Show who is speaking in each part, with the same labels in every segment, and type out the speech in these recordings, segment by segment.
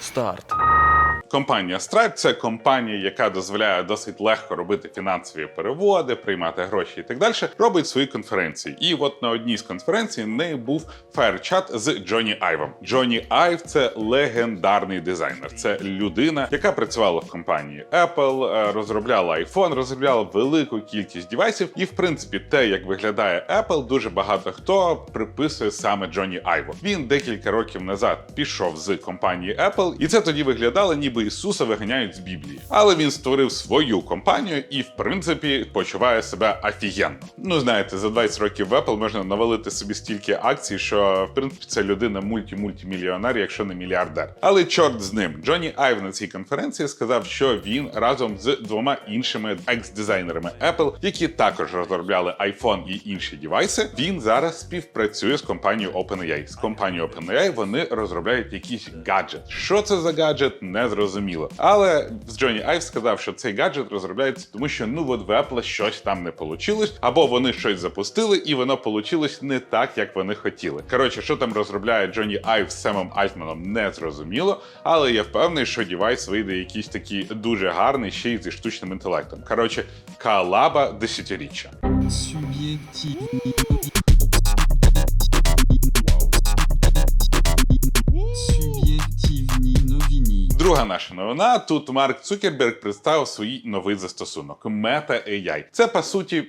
Speaker 1: Старт.
Speaker 2: Компанія Stripe – це компанія, яка дозволяє досить легко робити фінансові переводи, приймати гроші і так далі. Робить свої конференції. І от на одній з конференцій в неї був фаєр-чат з Джоні Айвом. Джоні Айв це легендарний дизайнер. Це людина, яка працювала в компанії Apple, е, розробляла iPhone, розробляла велику кількість девайсів. І в принципі, те, як виглядає Apple, дуже багато хто приписує саме Джоні Айву. Він декілька років назад пішов з компанії Apple, і це тоді виглядало, ніби Ісуса виганяють з Біблії. Але він створив свою компанію і, в принципі, почуває себе офігенно. Ну знаєте, за 20 років в Apple можна навалити собі стільки акцій, що в принципі це людина мульті-мультимільйонер, якщо не мільярдер. Але чорт з ним. Джоні Айв на цій конференції сказав, що він разом з двома іншими екс-дизайнерами Apple, які також розробляли iPhone і інші девайси. Він зараз співпрацює з компанією OpenAI. З компанією OpenAI вони розробляють якийсь гаджет. Що це за гаджет, не зрозуміло. Але з Джоні Айв сказав, що цей гаджет розробляється, тому що ну от в Apple щось там не вийшло, або вони щось запустили, і воно вийшло не так, як вони хотіли. Коротше, що там розробляє Джоні Айв з Семом Альтманом, не зрозуміло. Але я впевнений, що девайс вийде якийсь такий дуже гарний, ще й зі штучним інтелектом. Коротше, калаба десятиріччя.
Speaker 3: Суб'єктивні
Speaker 2: наша новина. Тут Марк Цукерберг представив свій новий застосунок Meta AI. Це по суті.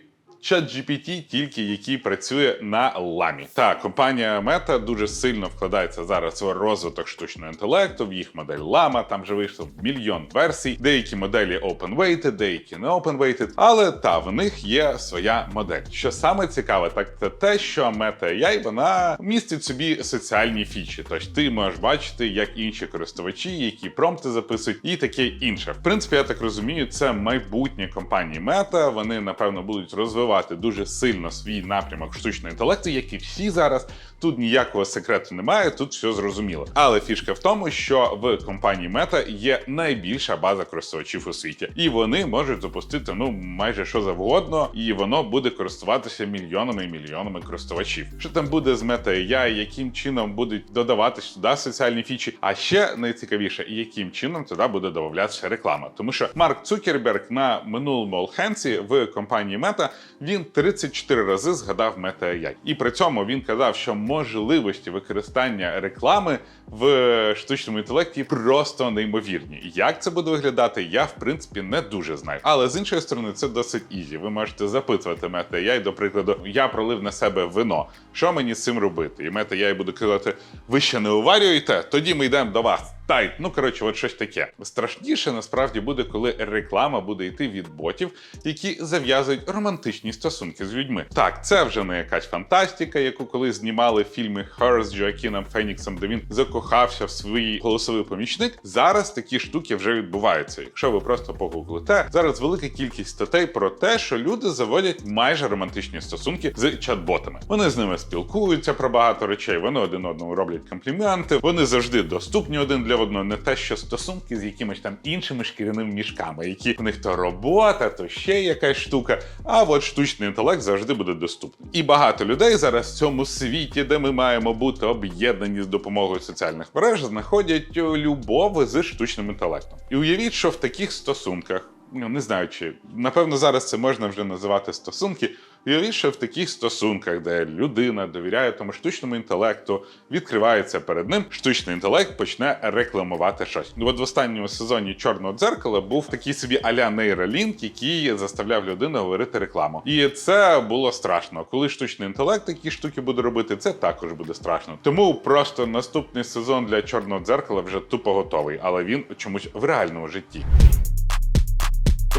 Speaker 2: ChatGPT, тільки який працює на ламі. Так, компанія Meta дуже сильно вкладається зараз в розвиток штучного інтелекту, в їх модель Llama, там вже вийшло мільйон версій. Деякі моделі open-weighted, деякі не open-weighted, але та в них є своя модель. Що саме цікаве, так це те, що Meta AI, вона містить собі соціальні фічі. Тобто ти можеш бачити, як інші користувачі, які промпти записують, і таке інше. В принципі, я так розумію, це майбутнє компанії Meta. Вони напевно будуть розвивати дуже сильно свій напрямок штучного інтелекту, як і всі зараз. Тут ніякого секрету немає, тут все зрозуміло. Але фішка в тому, що в компанії Meta є найбільша база користувачів у світі, і вони можуть запустити ну майже що завгодно, і воно буде користуватися мільйонами і мільйонами користувачів. Що там буде з Meta AI, яким чином будуть додаватися туди соціальні фічі? А ще найцікавіше, яким чином туди буде додаватися реклама. Тому що Марк Цукерберг на минулому Олхенці в компанії Meta він 34 рази згадав Meta AI. І при цьому він казав, що можливості використання реклами в штучному інтелекті просто неймовірні. Як це буде виглядати, я в принципі не дуже знаю. Але з іншої сторони, це досить ізі. Ви можете запитувати Meta AI, до прикладу, я пролив на себе вино. Що мені з цим робити? І Meta AI буде казати: ви ще не уварюєте? Тоді ми йдемо до вас. Тайт, ну коротше, от щось таке. Страшніше насправді буде, коли реклама буде йти від ботів, які зав'язують романтичні стосунки з людьми. Так, це вже не якась фантастика, яку коли знімали фільми Her з Джоакіном Феніксом, де він закохався в свій голосовий помічник. Зараз такі штуки вже відбуваються. Якщо ви просто погуглите, зараз велика кількість статей про те, що люди заводять майже романтичні стосунки з чат-ботами. Вони з ними спілкуються про багато речей. Вони один одному роблять компліменти. Вони завжди доступні один для одного. Не те, що стосунки з якимись там іншими шкіряними мішками, які в них то робота, то ще якась штука. А от штучний інтелект завжди буде доступний. І багато людей зараз в цьому світі, де ми маємо бути об'єднані з допомогою соціальних мереж, знаходять любов з штучним інтелектом. І уявіть, що в таких стосунках. Ну, не знаю, чи напевно зараз це можна вже називати стосунки. Уявіть, що в таких стосунках, де людина довіряє тому штучному інтелекту, відкривається перед ним, штучний інтелект почне рекламувати щось. Ну от в останньому сезоні Чорного дзеркала був такий собі аля нейролінк, який заставляв людину говорити рекламу. І це було страшно. Коли штучний інтелект такі штуки буде робити, це також буде страшно. Тому просто наступний сезон для чорного дзеркала вже тупо готовий, але він чомусь в реальному житті.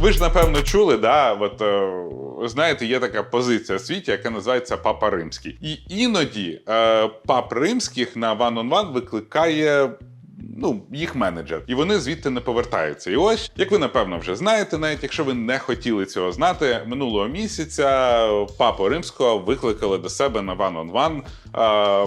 Speaker 2: Ви ж напевно чули, да, от е, знаєте, є така позиція в світі, яка називається Папа Римський. І іноді е, пап римських на on One викликає. Ну, їх менеджер, і вони звідти не повертаються. І ось, як ви напевно вже знаєте, навіть якщо ви не хотіли цього знати, минулого місяця папу римського викликали до себе на on One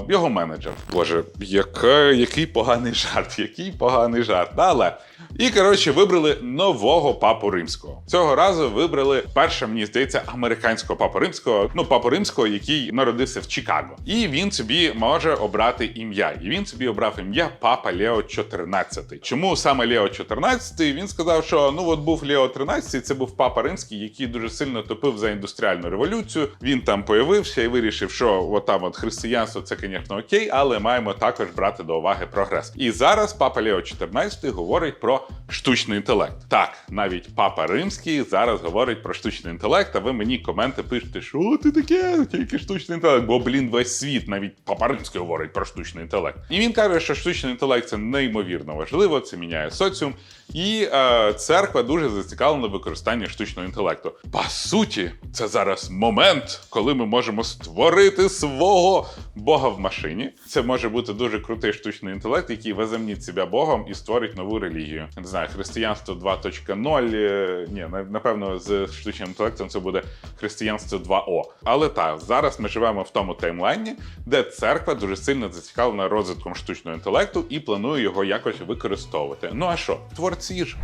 Speaker 2: е, його менеджер. Боже, яка, який поганий жарт, який поганий жарт. Але І коротше вибрали нового папу римського. Цього разу вибрали перше, мені здається, американського папу римського, ну папу римського, який народився в Чикаго. І він собі може обрати ім'я. І він собі обрав ім'я Папа Лео 14. Чому саме Лео 14? Він сказав, що ну от був Лео 13, це був папа римський, який дуже сильно топив за індустріальну революцію. Він там появився і вирішив, що от от християнство це, звісно, окей, але маємо також брати до уваги прогрес. І зараз папа Лео 14 говорить про штучний інтелект. Так, навіть папа римський зараз говорить про штучний інтелект. А ви мені коменти пишете, що ти таке, тільки штучний інтелект. Бо блін, весь світ, навіть папа римський говорить про штучний інтелект. І він каже, що штучний інтелект це неймовірно важливо, це міняє соціум. І е, церква дуже зацікавлена в використанні штучного інтелекту. По суті, це зараз момент, коли ми можемо створити свого Бога в машині. Це може бути дуже крутий штучний інтелект, який возомнить себе Богом і створить нову релігію. Не знаю, християнство 2.0. е, Ні, напевно, з штучним інтелектом це буде християнство 2О. Але так, зараз ми живемо в тому таймлайні, де церква дуже сильно зацікавлена розвитком штучного інтелекту і планує його якось використовувати. Ну а що, творці ж.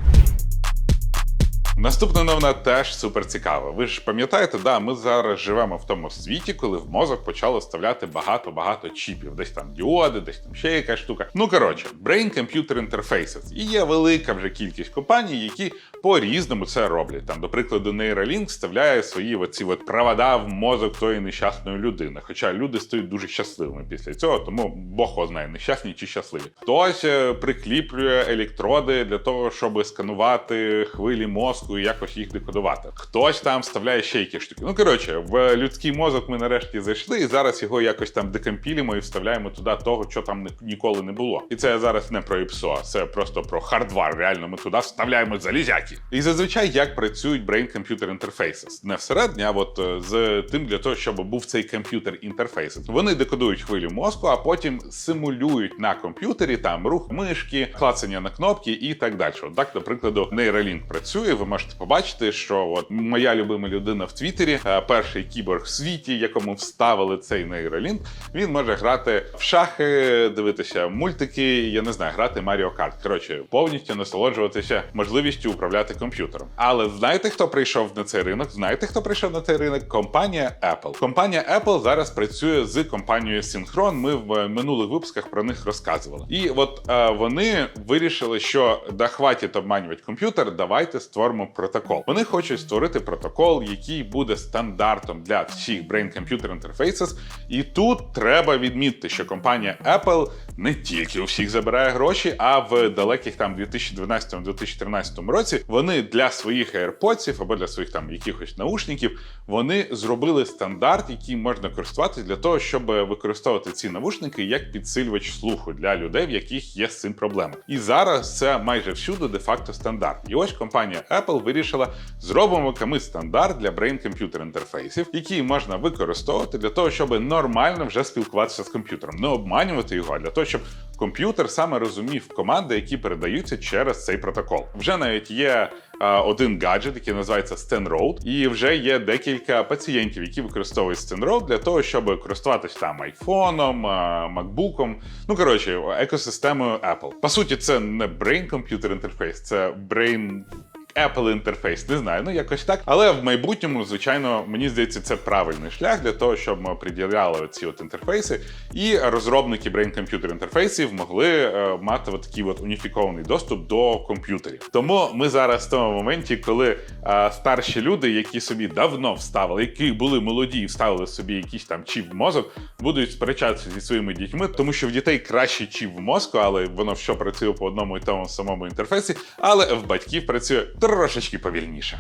Speaker 2: Наступна новина теж супер цікава. Ви ж пам'ятаєте, да, ми зараз живемо в тому світі, коли в мозок почали вставляти багато-багато чіпів. Десь там діоди, десь там ще якась штука. Ну коротше, Brain Computer Interfaces. І є велика вже кількість компаній, які по-різному це роблять. Там, до прикладу, Neuralink вставляє свої оці от провода в мозок тої нещасної людини. Хоча люди стають дуже щасливими після цього, тому Бог його знає, нещасні чи щасливі. Хтось е, прикліплює електроди для того, щоб сканувати хвилі мозку і якось їх декодувати. Хтось там вставляє ще якісь штуки. Ну коротше, в людський мозок ми нарешті зайшли, і зараз його якось там декомпілюємо і вставляємо туди того, що там ніколи не було. І це зараз не про ІПСО, це просто про хардвар. Реально, ми туди вставляємо залізяки. І зазвичай як працюють brain computer interfaces? Не всередині, а от е, з тим для того, щоб був цей комп'ютер інтерфейс. Вони декодують хвилю мозку, а потім симулюють на комп'ютері там рух мишки, клацання на кнопки і так далі. От так, до прикладу, Neuralink працює. Ви можете побачити, що от моя любима людина в Твіттері, е, перший кіборг в світі, якому вставили цей Neuralink, він може грати в шахи, дивитися мультики, я не знаю, грати Mario Kart. Коротше, повністю насолоджуватися можливістю управляти комп'ютером. Але знаєте, хто прийшов на цей ринок? Знаєте, хто прийшов на цей ринок? Компанія Apple. Компанія Apple зараз працює з компанією Synchron. Ми в минулих випусках про них розказували. І от е, вони вирішили, що да хватить обманювати комп'ютер, давайте створимо протокол. Вони хочуть створити протокол, який буде стандартом для всіх brain computer interfaces. І тут треба відмітити, що компанія Apple не тільки у всіх забирає гроші, а в далеких там 2012-2013 році вони для своїх AirPods або для своїх там якихось наушників вони зробили стандарт, який можна користуватися для того, щоб використовувати ці навушники як підсилювач слуху для людей, в яких є з цим проблеми. І зараз це майже всюди де-факто стандарт. І ось компанія Apple вирішила зробимо ми стандарт для computer інтерфейсів, який можна використовувати для того, щоб нормально вже спілкуватися з комп'ютером, не обманювати його, а для того, щоб комп'ютер саме розумів команди, які передаються через цей протокол. Вже навіть є е, один гаджет, який називається StenRoad, і вже є декілька пацієнтів, які використовують StenRoad для того, щоб користуватися там айфоном, е, макбуком. Ну коротше, екосистемою Apple. По суті, це не brain computer інтерфейс, це brain Apple інтерфейс, не знаю, ну якось так. Але в майбутньому, звичайно, мені здається, це правильний шлях для того, щоб ми приділяли ці от інтерфейси, і розробники computer інтерфейсів могли е, мати от такий от уніфікований доступ до комп'ютерів. Тому ми зараз в тому моменті, коли е, старші люди, які собі давно вставили, які були молоді і вставили собі якийсь там чіп в мозок, будуть сперечатися зі своїми дітьми, тому що в дітей кращий чіп в мозку, але воно все працює по одному і тому самому інтерфейсі, але в батьків працює трошечки повільніше.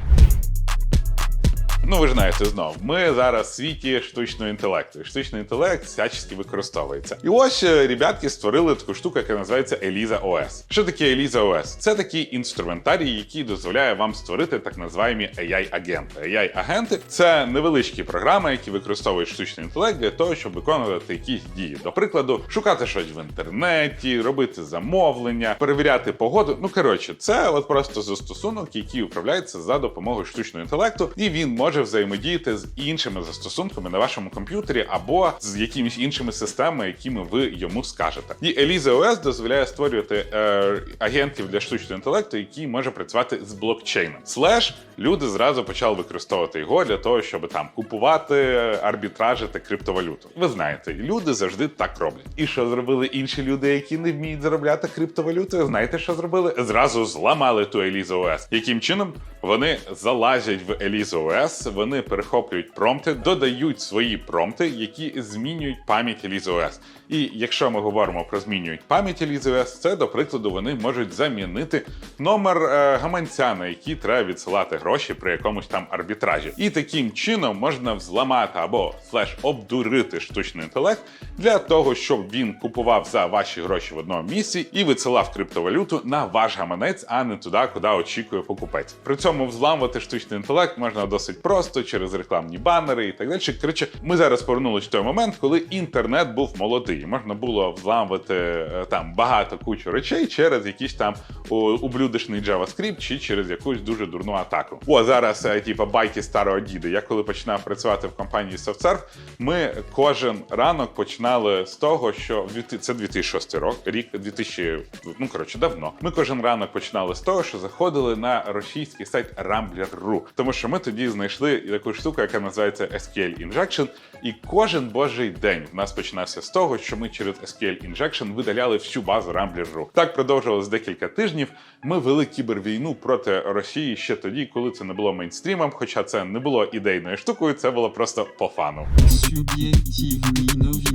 Speaker 2: Ну, ви ж знаєте знову, ми зараз в світі штучного інтелекту. І штучний інтелект всячески використовується. І ось е, ребятки створили таку штуку, яка називається Eliza OS. Що таке Eliza OS? Це такий інструментарій, який дозволяє вам створити так називаємо AI-агенти. AI-агенти це невеличкі програми, які використовують штучний інтелект для того, щоб виконувати якісь дії. До прикладу, шукати щось в інтернеті, робити замовлення, перевіряти погоду. Ну коротше, це от просто застосунок, який управляється за допомогою штучного інтелекту, і він може може взаємодіяти з іншими застосунками на вашому комп'ютері або з якимись іншими системами, якими ви йому скажете. І Elisa OS дозволяє створювати е, агентів для штучного інтелекту, які може працювати з блокчейном. Слеш люди зразу почали використовувати його для того, щоб там купувати, арбітражити криптовалюту. Ви знаєте, люди завжди так роблять. І що зробили інші люди, які не вміють заробляти криптовалютою? Знаєте, що зробили? Зразу зламали ту Elisa OS. Яким чином? Вони залазять в Elisa OS, вони перехоплюють промпти, додають свої промпти, які змінюють пам'ять OS. І якщо ми говоримо про змінюють пам'ять OS, це, до прикладу, вони можуть замінити номер е, гаманця, на який треба відсилати гроші при якомусь там арбітражі. І таким чином можна взламати або флеш обдурити штучний інтелект для того, щоб він купував за ваші гроші в одному місці і висилав криптовалюту на ваш гаманець, а не туди, куди очікує покупець. При цьому взламувати штучний інтелект можна досить просто через рекламні банери і так далі. Коротше, ми зараз повернулись в той момент, коли інтернет був молодий. Можна було взламувати е, там багато кучу речей через якийсь там о, ублюдочний JavaScript чи через якусь дуже дурну атаку. О, зараз е, типа байки старого діда. Я коли починав працювати в компанії SoftServe, ми кожен ранок починали з того, що в 2000 це 2006 рок, рік 2000, ну коротше, давно. Ми кожен ранок починали з того, що заходили на російський сайт Rambler.ru, тому що ми тоді знайшли таку штуку, яка називається SQL Injection, і кожен божий день в нас починався з того, що ми через SQL Injection видаляли всю базу Rambler.ru. Так продовжувалось декілька тижнів. Ми вели кібервійну проти Росії ще тоді, коли це не було мейнстрімом, хоча це не було ідейною штукою, це було просто по фану.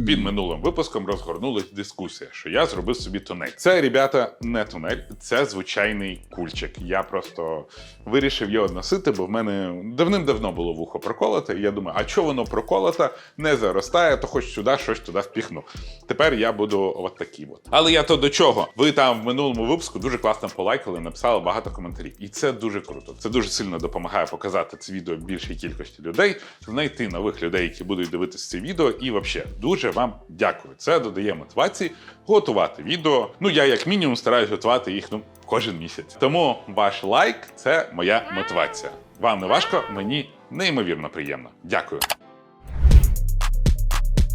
Speaker 2: Під минулим випуском розгорнулась дискусія, що я зробив собі тунель. Це, ребята, не тунель, це звичайний кульчик. Я просто вирішив його носити, бо в мене давним-давно було вухо проколоте. І я думаю, а чого воно проколоте, не заростає, то хоч сюди щось туди впіхну. Тепер я буду от такий от. Але я то до чого? Ви там в минулому випуску дуже класно полайкали, написали багато коментарів. І це дуже круто. Це дуже сильно допомагає показати це відео більшій кількості людей, знайти нових людей, які будуть дивитися це відео. І взагалі дуже вам дякую. Це додає мотивації готувати відео. Ну я як мінімум стараюсь готувати їх ну кожен місяць. Тому ваш лайк це моя мотивація. Вам не важко, мені неймовірно приємно. Дякую.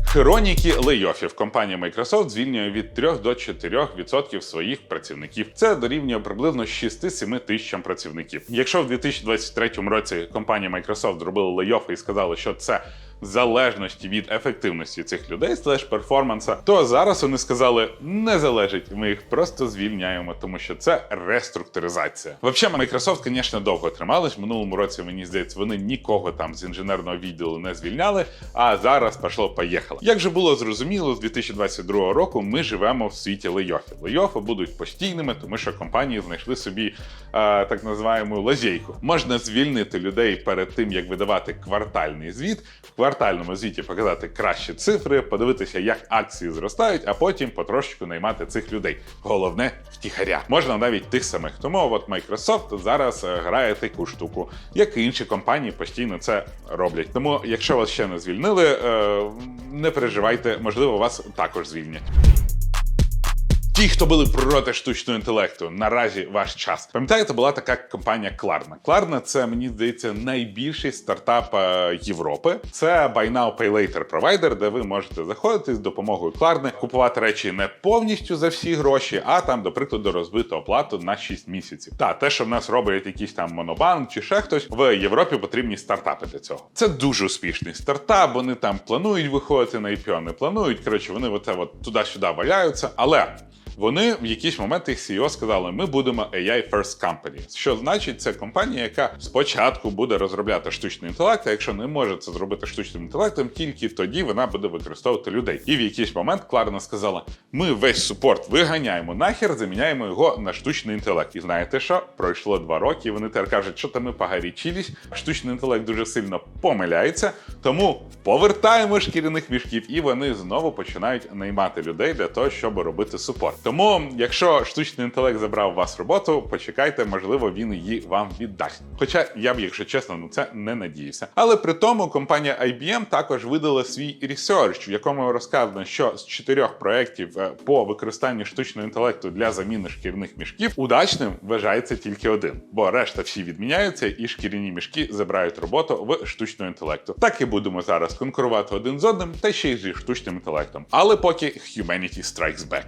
Speaker 2: Хроніки лейофів. Компанія Microsoft звільнює від 3 до 4% своїх працівників. Це дорівнює приблизно 6-7 тисячам працівників. Якщо в 2023 році компанія Microsoft зробила лейофи і сказала, що це залежності від ефективності цих людей, слеш перформанса, то зараз вони сказали, не залежить. Ми їх просто звільняємо, тому що це реструктуризація. Взагалі, Microsoft, звісно, довго тримались. Минулому році мені здається, вони нікого там з інженерного відділу не звільняли. А зараз пішло поїхало. Як же було зрозуміло, з 2022 року ми живемо в світі лейофів. Лейофи будуть постійними, тому що компанії знайшли собі е, так називаємо лазейку. Можна звільнити людей перед тим, як видавати квартальний звіт. В квартальному звіті показати кращі цифри, подивитися, як акції зростають, а потім потрошечку наймати цих людей. Головне втіхаря. Можна навіть тих самих. Тому от Microsoft зараз е, грає таку штуку, як і інші компанії постійно це роблять. Тому, якщо вас ще не звільнили, е, не переживайте, можливо, вас також звільнять. Ті, хто були проти штучного інтелекту, наразі ваш час. Пам'ятаєте, була така компанія Klarna. Klarna – це мені здається найбільший стартап е, Європи. Це Buy Now Pay Later провайдер, де ви можете заходити з допомогою Klarna, купувати речі не повністю за всі гроші, а там, до прикладу, розбити оплату на 6 місяців. Та те, що в нас роблять якийсь там монобанк чи ще хтось, в Європі потрібні стартапи для цього. Це дуже успішний стартап. Вони там планують виходити на IPO, не планують. Коротше, вони оце от туди-сюди валяються, але. Вони в якийсь момент їх CEO сказали: ми будемо AI First Company. Що значить, це компанія, яка спочатку буде розробляти штучний інтелект, а якщо не може це зробити штучним інтелектом, тільки тоді вона буде використовувати людей. І в якийсь момент Кларна сказала: ми весь супорт виганяємо нахер, заміняємо його на штучний інтелект. І знаєте що? Пройшло два роки. Вони тепер кажуть, що там ми погарічились. Штучний інтелект дуже сильно помиляється, тому повертаємо шкіряних мішків, і вони знову починають наймати людей для того, щоб робити супорт. Тому, якщо штучний інтелект забрав у вас роботу, почекайте, можливо, він її вам віддасть. Хоча я б, якщо чесно, на це не надіявся. Але при тому компанія IBM також видала свій ресерч, в якому розказано, що з чотирьох проєктів е, по використанню штучного інтелекту для заміни шкірних мішків удачним вважається тільки один, бо решта всі відміняються, і шкіряні мішки забирають роботу в штучного інтелекту. Так і будемо зараз конкурувати один з одним, та ще й зі штучним інтелектом. Але поки Humanity Strikes Back.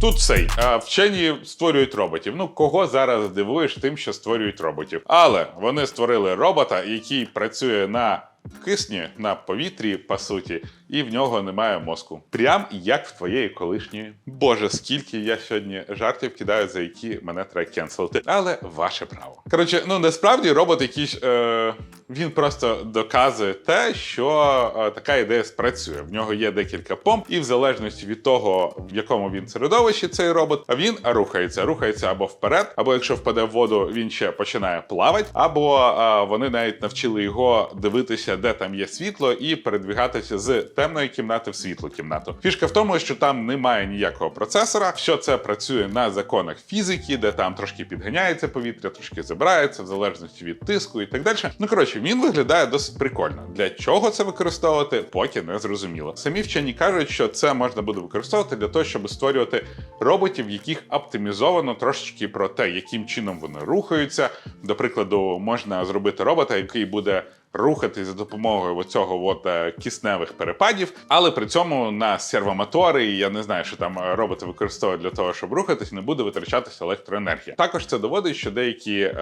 Speaker 2: Тут цей Вчені створюють роботів. Ну кого зараз здивуєш тим, що створюють роботів? Але вони створили робота, який працює на кисні, на повітрі, по суті, і в нього немає мозку. Прям як в твоєї колишньої. Боже, скільки я сьогодні жартів кидаю, за які мене треба кенселити. Але ваше право. Коротше, ну насправді робот якийсь. Е... Він просто доказує те, що е, така ідея спрацює. В нього є декілька помп, і в залежності від того, в якому він середовищі цей робот, він рухається, рухається або вперед, або якщо впаде в воду, він ще починає плавати, або е, вони навіть навчили його дивитися, де там є світло, і передвігатися з темної кімнати в світлу кімнату. Фішка в тому, що там немає ніякого процесора. Все це працює на законах фізики, де там трошки підганяється повітря, трошки забирається, в залежності від тиску і так далі. Ну коротше, він виглядає досить прикольно. Для чого це використовувати, поки не зрозуміло. Самі вчені кажуть, що це можна буде використовувати для того, щоб створювати роботів, яких оптимізовано трошечки про те, яким чином вони рухаються. До прикладу, можна зробити робота, який буде. Рухатись за допомогою цього от е, кисневих перепадів, але при цьому на сервомотори, і я не знаю, що там е, роботи використовують для того, щоб рухатись, не буде витрачатися електроенергія. Також це доводить, що деякі е,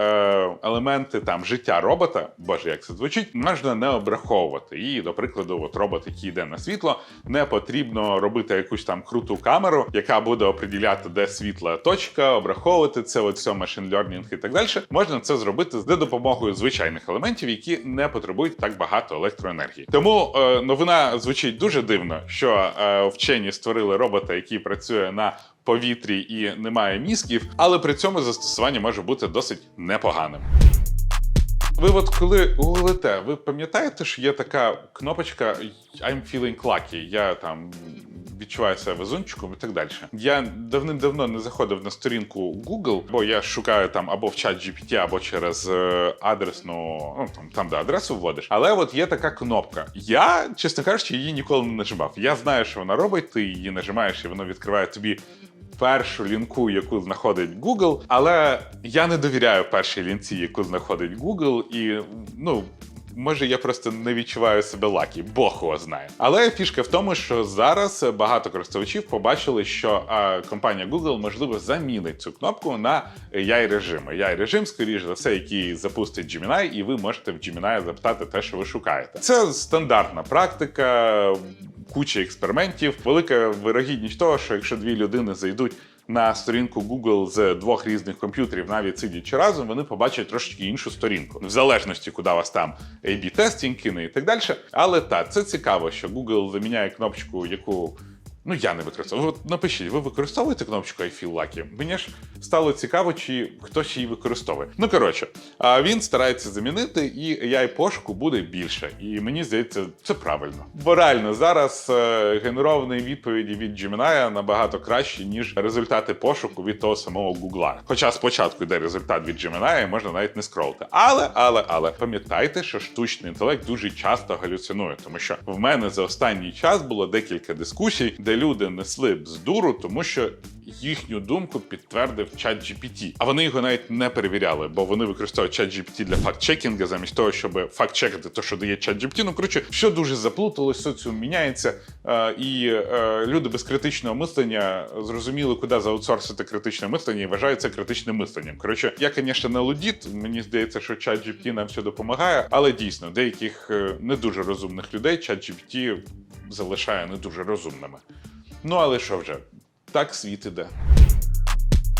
Speaker 2: елементи там життя робота, боже, як це звучить, можна не обраховувати. І, до прикладу, от робот, який йде на світло, не потрібно робити якусь там круту камеру, яка буде оприділяти, де світла точка, обраховувати це, от все машин learning і так далі. Можна це зробити за допомогою звичайних елементів, які не потребують так багато електроенергії. Тому е, новина звучить дуже дивно, що е, вчені створили робота, який працює на повітрі і не має мізків, але при цьому застосування може бути досить непоганим. Ви от коли гуглите, ви пам'ятаєте, що є така кнопочка I'm feeling lucky, я там відчуваю себе везунчиком і так далі. Я давним-давно не заходив на сторінку Google, бо я шукаю там або в чат GPT, або через е, адресну, ну там, там де адресу вводиш. Але от є така кнопка. Я, чесно кажучи, її ніколи не нажимав. Я знаю, що вона робить, ти її нажимаєш, і воно відкриває тобі першу лінку, яку знаходить Google, але я не довіряю першій лінці, яку знаходить Google, і ну. Може, я просто не відчуваю себе лакі, Бог його знає. Але фішка в тому, що зараз багато користувачів побачили, що а, компанія Google можливо замінить цю кнопку на ai режим ai режим, скоріш за все, який запустить Gemini, і ви можете в Gemini запитати те, що ви шукаєте. Це стандартна практика, куча експериментів. Велика вирогідність того, що якщо дві людини зайдуть на сторінку Google з двох різних комп'ютерів, навіть сидячи разом, вони побачать трошечки іншу сторінку, в залежності, куди вас там ab тестінг кине і так далі. Але так, це цікаво, що Google заміняє кнопочку, яку. Ну, я не використовую. От напишіть, ви використовуєте кнопочку I feel lucky? Мені ж стало цікаво, чи хтось її використовує. Ну коротше, він старається замінити, і AI пошуку буде більше. І мені здається, це правильно. Бо реально зараз е, генеровані відповіді від Gemini набагато кращі, ніж результати пошуку від того самого Google. Хоча спочатку йде результат від Gemini, і можна навіть не скролити. Але, але, але пам'ятайте, що штучний інтелект дуже часто галюцинує, тому що в мене за останній час було декілька дискусій, де люди несли бздуру, тому що їхню думку підтвердив чат GPT. А вони його навіть не перевіряли, бо вони використовують чат GPT для факт-чекінга, замість того, щоб факт-чекати те, що дає чат GPT. Ну коротше, все дуже заплуталось, соціум міняється, е, і е, люди без критичного мислення зрозуміли, куди заутсорсити критичне мислення, і вважають це критичним мисленням. Коротше, я, звісно, не лудіт. Мені здається, що чат GPT нам все допомагає, але дійсно деяких е, не дуже розумних людей чат GPT залишає не дуже розумними. Ну але що вже, так світ іде.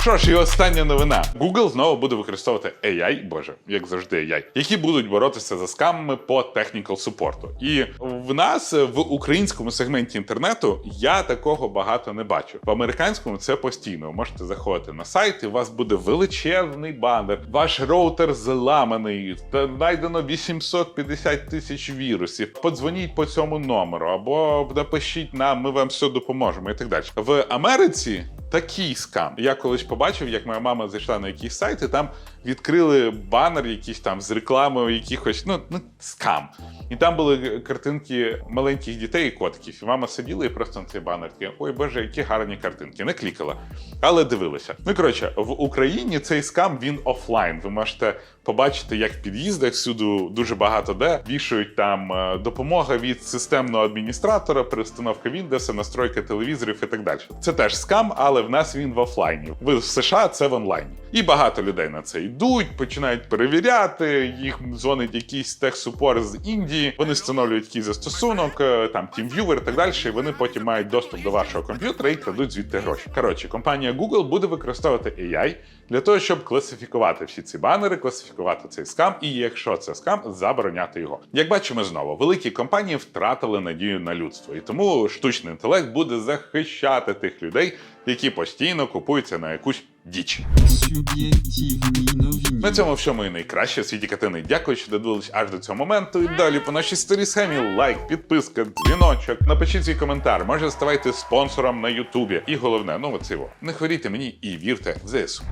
Speaker 2: Що ж, і остання новина. Google знову буде використовувати AI, боже, як завжди, AI, які будуть боротися за скамами по technical супорту. І в нас в українському сегменті інтернету я такого багато не бачу. В американському це постійно. Ви можете заходити на сайт, і у вас буде величезний банер. Ваш роутер зламаний, знайдено 850 тисяч вірусів. Подзвоніть по цьому номеру або напишіть нам, ми вам все допоможемо і так далі. В Америці такий скам. Я колись побачив, як моя мама зайшла на якийсь сайт, і там відкрили банер якийсь там з рекламою якихось, ну, ну скам. І там були картинки маленьких дітей і котиків. І мама сиділа і просто на цей банер таке, ой боже, які гарні картинки. Не клікала, але дивилася. Ну коротше, в Україні цей скам він офлайн. Ви можете побачити, як в під'їздах всюди дуже багато де вішають там е, допомога від системного адміністратора, перестановка Windows, настройка телевізорів і так далі. Це теж скам, але в нас він в офлайні. В США це в онлайні. І багато людей на це йдуть, починають перевіряти. Їх дзвонить якийсь техсупор з Індії. Вони встановлюють якийсь застосунок, е, там TeamViewer і так далі. І вони потім мають доступ до вашого комп'ютера і крадуть звідти гроші. Коротше, компанія Google буде використовувати AI для того, щоб класифікувати всі ці банери, класифікувати цей скам, і якщо це скам, забороняти його. Як бачимо знову, великі компанії втратили надію на людство, і тому штучний інтелект буде захищати тих людей, які постійно купуються на якусь діч.
Speaker 3: Новини.
Speaker 2: На цьому всьому і найкраще в світі катини. Дякую, що додивились аж до цього моменту. І далі по нашій старій схемі лайк, підписка, дзвіночок. Напишіть свій коментар. Може ставайте спонсором на Ютубі. І головне, ну оце во. Не хворійте мені і вірте в ЗСУ.